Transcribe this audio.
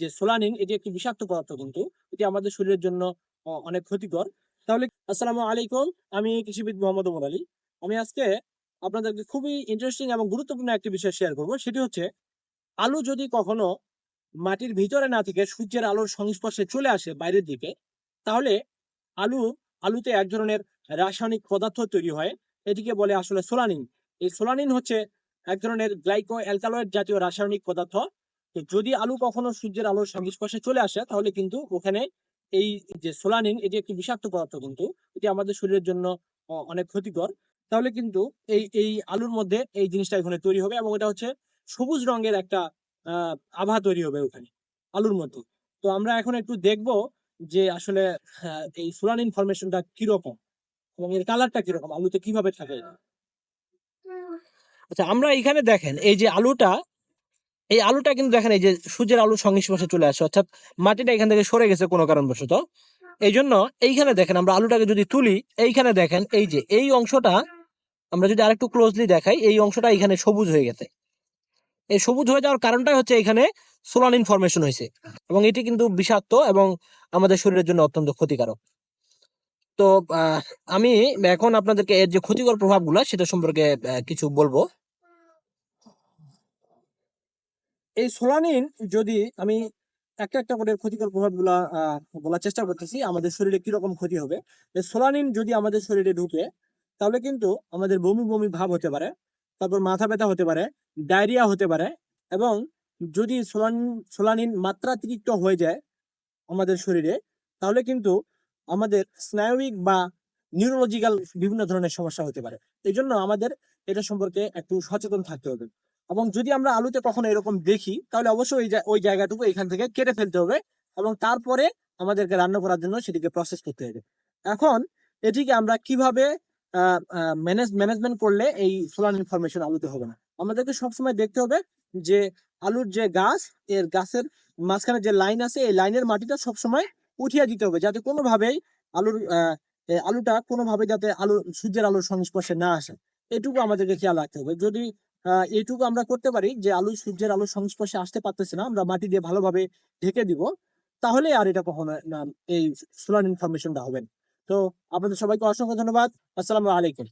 যে সোলানিন এটি একটি বিষাক্ত পদার্থ কিন্তু। এটি আমাদের শরীরের জন্য অনেক ক্ষতিকর। তাহলে আসসালামু আলাইকুম, আমি কৃষিবিদ মোহাম্মদ ওমর আলী। আমি আজকে আপনাদেরকে খুবই ইন্টারেস্টিং এবং গুরুত্বপূর্ণ একটি বিষয় শেয়ার করব। সেটি হচ্ছে, আলু যদি কখনো মাটির ভিতরে না থেকে সূর্যের আলোর সংস্পর্শে চলে আসে বাইরের দিকে, তাহলে আলু, আলুতে এক ধরনের রাসায়নিক পদার্থ তৈরি হয়। এটিকে বলে আসলে সোলানিন এই সোলানিন হচ্ছে এক ধরনের গ্লাইকো অ্যালকালয়েড জাতীয় রাসায়নিক পদার্থ। তো যদি আলু কখনো সূর্যের আলোর সংস্পর্শে চলে আসে তাহলে কিন্তু ওখানে এই যে সোলানিন এটি একটি বিষাক্ত পদার্থ কিন্তু। এটি আমাদের শরীরের জন্য অনেক ক্ষতিকর। তাহলে কিন্তু এই এই আলুর মধ্যে এই জিনিসটা এখানে তৈরি হবে এবং এটা হচ্ছে সবুজ রঙের একটা আহ আভা তৈরি হবে ওখানে আলুর মধ্যে। তো আমরা এখন একটু দেখব যে আসলে এই সোলানিন ফরমেশনটা কীরকম এবং এর কালারটা কীরকম আলুতে কীভাবে থাকে আচ্ছা আমরা এখানে দেখেন এই যে আলুটা এই আলুটা কিন্তু দেখেন, এই যে সূর্যের আলুর সংস্পর্শে চলে আসে। অর্থাৎ মাটিটা এখান থেকে সরে গেছে কোনো কারণবশত। এই জন্য এইখানে দেখেন, আমরা আলুটাকে যদি তুলি, এইখানে দেখেন, এই যে, এই অংশটা আমরা যদি আরেকটু ক্লোজলি দেখাই, এই অংশটা এখানে সবুজ হয়ে গেছে। এই সবুজ হয়ে যাওয়ার কারণটাই হচ্ছে এখানে সোলান ইনফরমেশন হয়েছে। এবং এটি কিন্তু বিষাক্ত এবং আমাদের শরীরের জন্য অত্যন্ত ক্ষতিকারক। তো আমি এখন আপনাদেরকে এর যে ক্ষতিকর প্রভাবগুলো, সেটা সম্পর্কে কিছু বলব। এই সোলানিন যদি আমি একটা একটা করে ক্ষতিকর প্রভাবগুলো বলার চেষ্টা করতেছি, আমাদের শরীরে কীরকম ক্ষতি হবে? সোলানিন যদি আমাদের শরীরে ঢুকে, তাহলে কিন্তু আমাদের বমি বমি ভাব হতে পারে, তারপর মাথা ব্যথা হতে পারে, ডায়রিয়া হতে পারে, এবং যদি সোলানিন সোলানিন মাত্রাতিরিক্ত হয়ে যায় আমাদের শরীরে, তাহলে কিন্তু আমাদের স্নায়বিক বা নিউরোলজিক্যাল বিভিন্ন ধরনের সমস্যা হতে পারে। এই জন্য আমাদের এটা সম্পর্কে একটু সচেতন থাকতে হবে। এবং যদি আমরা আলুতে কখনো এরকম দেখি, তাহলে অবশ্যই ওই জায়গাটুকু এখান থেকে কেটে ফেলতে হবে এবং তারপরে আমাদেরকে রান্না করার জন্য সেটিকে প্রসেস করতে হবে। এখন এটিকে আমরা কীভাবে ম্যানেজ ম্যানেজমেন্ট করলে এই সোলার ইনফরমেশন আলুতে হবে না? আমাদেরকে সবসময় দেখতে হবে যে আলুর যে গাছ, এর গাছের মাঝখানে যে লাইন আছে, এই লাইনের মাটিটা সবসময় উঠিয়ে দিতে হবে যাতে কোনোভাবেই আলুর আলুটা কোনোভাবে যাতে আলু সূর্যের আলুর সংস্পর্শে না আসে। এটুকু আমাদেরকে খেয়াল রাখতে হবে। যদি এইটুকু আমরা করতে পারি যে আলু, সূর্যের আলো সংস্পর্শে আসতে পারতেছে না, আমরা মাটি দিয়ে ভালোভাবে ঢেকে দিব। তাহলে আর এটা কখনো এই সোলার ইনফরমেশনটা হবে। তো আপনাদের সবাইকে অসংখ্য ধন্যবাদ। আসসালামু আলাইকুম।